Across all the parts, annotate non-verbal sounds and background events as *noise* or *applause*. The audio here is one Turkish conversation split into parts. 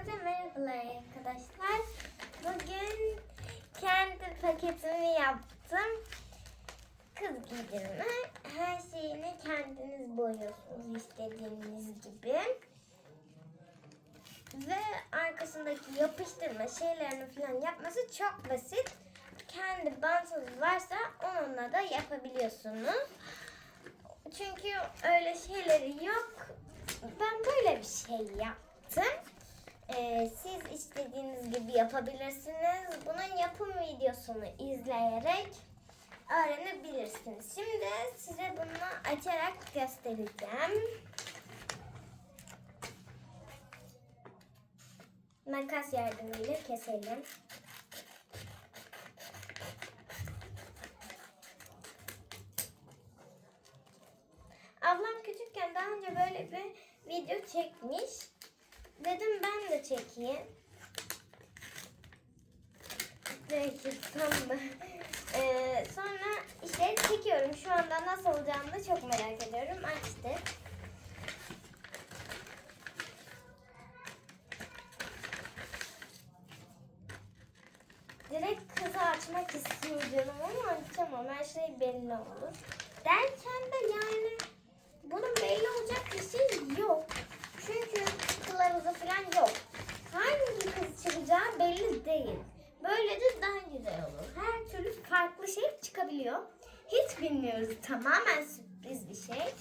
Hepinize merhabalar arkadaşlar. Bugün kendi paketimi yaptım. Kız giydirme. Her şeyini kendiniz boyuyorsunuz istediğiniz gibi. Ve arkasındaki yapıştırma şeylerini falan yapması çok basit. Kendi bantınız varsa onunla da yapabiliyorsunuz. Çünkü öyle şeyleri yok. Ben böyle bir şey yaptım. Ee, siz istediğiniz gibi yapabilirsiniz. Bunun yapım videosunu izleyerek öğrenebilirsiniz. Şimdi size bunu açarak göstereceğim. Makas yardımıyla keselim. Ablam küçükken daha önce böyle bir video çekmiş. Dedim ben de çekeyim. Peki tamam. Ee, sonra işte çekiyorum. Şu anda nasıl olacağını da çok merak ediyorum. Açtık. Direkt kızı açmak istiyorum ama açamam. Her şey belli olur. Derken de yani bunun belli olacak bir şey yok. Çünkü kılavuzu falan yok. Hangi kız çıkacağı belli değil. Böylece daha güzel olur. Her türlü farklı şey çıkabiliyor. Hiç bilmiyoruz. Tamamen sürpriz bir şey.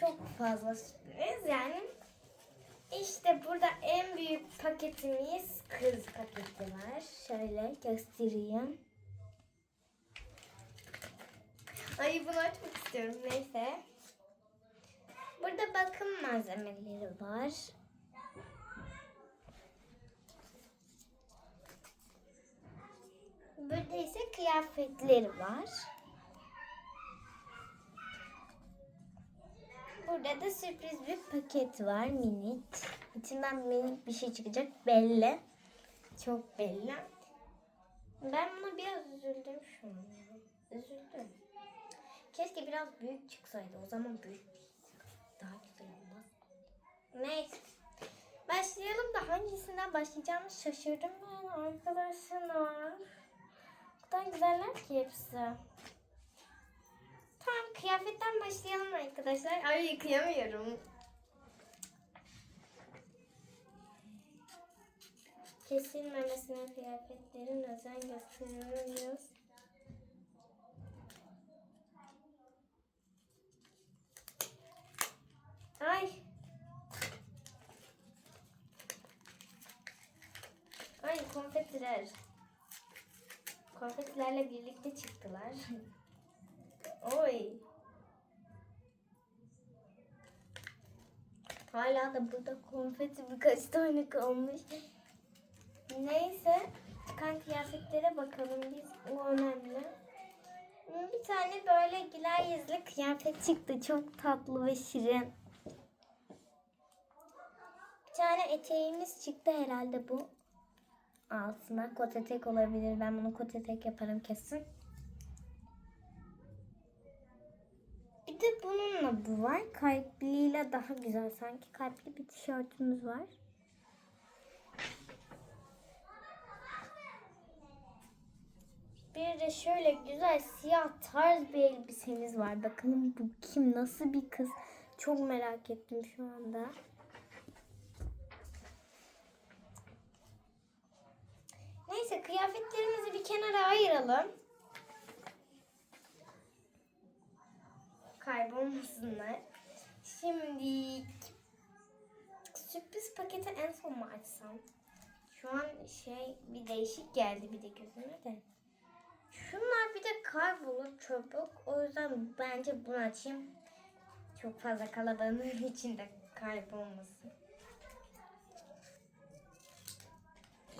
Çok fazla sürpriz. Yani işte burada en büyük paketimiz kız paketi var. Şöyle göstereyim. Ay bunu açmak istiyorum. Neyse. Burada bakım malzemeleri var. Burada ise kıyafetleri var. Burada da sürpriz bir paket var minik. İçinden minik bir şey çıkacak belli. Çok belli. Ben buna biraz üzüldüm şu an. Üzüldüm. Keşke biraz büyük çıksaydı. O zaman büyük daha güzel olmaz. Neyse. Başlayalım da hangisinden başlayacağımı şaşırdım ben arkadaşlar. O kadar güzeller ki hepsi. Kıyafetten başlayalım arkadaşlar. Ay yıkayamıyorum. Kesilmemesine kıyafetlerin özen gösteriyoruz. Ay. Ay konfetiler. Konfetilerle birlikte çıktılar. *laughs* Oy. Hala da burada konfeti birkaç tane kalmış. Neyse. Çıkan kıyafetlere bakalım biz. O önemli. Bir tane böyle güler yüzlü kıyafet çıktı. Çok tatlı ve şirin. Bir tane eteğimiz çıktı herhalde bu. Altına kot etek olabilir. Ben bunu kot etek yaparım kesin. Bir de bu var. Kalpliyle daha güzel sanki. Kalpli bir tişörtümüz var. Bir de şöyle güzel siyah tarz bir elbisemiz var. Bakın bu kim nasıl bir kız. Çok merak ettim şu anda. Neyse kıyafetlerimizi bir kenara ayıralım. Kaybolmasınlar. Şimdi sürpriz paketi en son mu açsam? Şu an şey bir değişik geldi bir de gözüme de. Şunlar bir de kaybolur çabuk. O yüzden bence bunu açayım. Çok fazla kalabalığın *laughs* içinde kaybolmasın.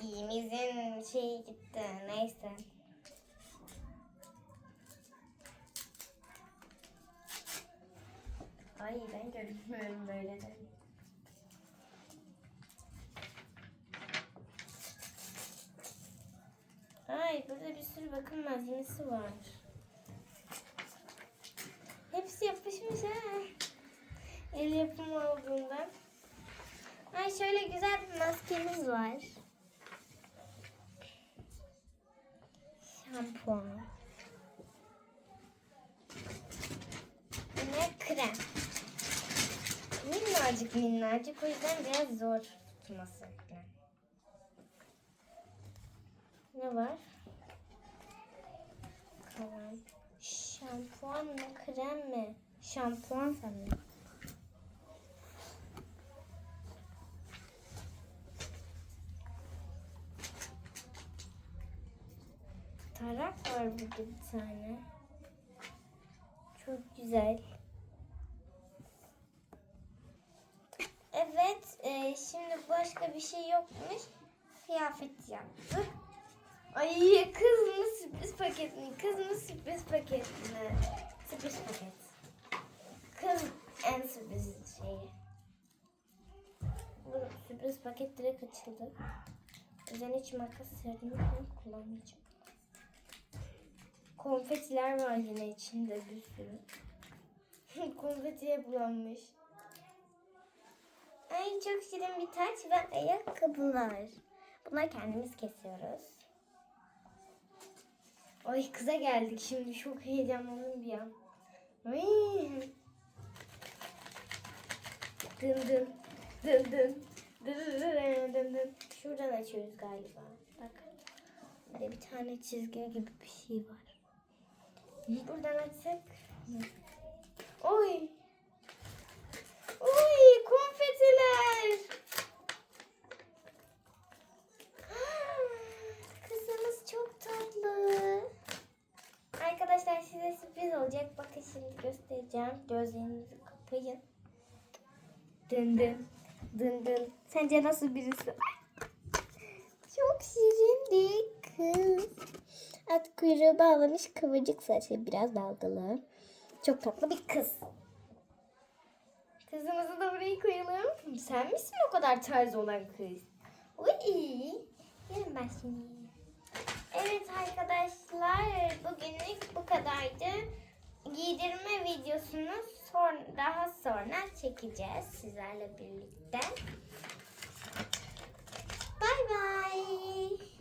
İyimizin şeyi gitti. Neyse. Görünmüyorum böyle de. Ay burada bir sürü bakım malzemesi var. Hepsi yapışmış ha. El yapımı olduğundan. Ay şöyle güzel bir maskemiz var. Şampuan. Ve krem. Minnacık minnacık o yüzden biraz zor tutması. Ne var? Kalem. Şampuan mı krem mi? Şampuan sanırım. Tarak var burada bir tane. Çok güzel. Evet, e, şimdi başka bir şey yokmuş. Kıyafet yaptık. Ay kız mı sürpriz paket mi? Kız mı sürpriz paket mi? Sürpriz paket. Kız en sürpriz şeyi. Bu sürpriz paket direkt açıldı. Üzerine hiç makas serdim yok kullanmayacağım. Konfetiler var yine içinde bir sürü. *laughs* Konfetiye bulanmış. Ay çok şirin bir taç ve ayakkabılar. Bunları kendimiz kesiyoruz. Ay kıza geldik şimdi çok heyecanlandım bir an. Ay. Dın dın dın dın dın dın dın. Şuradan açıyoruz galiba. Bak. Böyle bir tane çizgi gibi bir şey var. Buradan açsak. Oy konfetiler. Kızımız çok tatlı. Arkadaşlar size sürpriz olacak. Bakın şimdi göstereceğim. Gözlerinizi kapayın. Dın dın. Dın dın. Sence nasıl birisi? Çok şirin bir kız. At kuyruğu bağlamış kıvırcık saçı biraz dalgalı. Çok tatlı bir kız. Kızımızı da buraya koyalım. Sen misin o kadar tarz olan kız? Uy. Gelin ben şimdi. Evet arkadaşlar bugünlük kadardı. Giydirme videosunu son, daha sonra çekeceğiz sizlerle birlikte. Bay bay.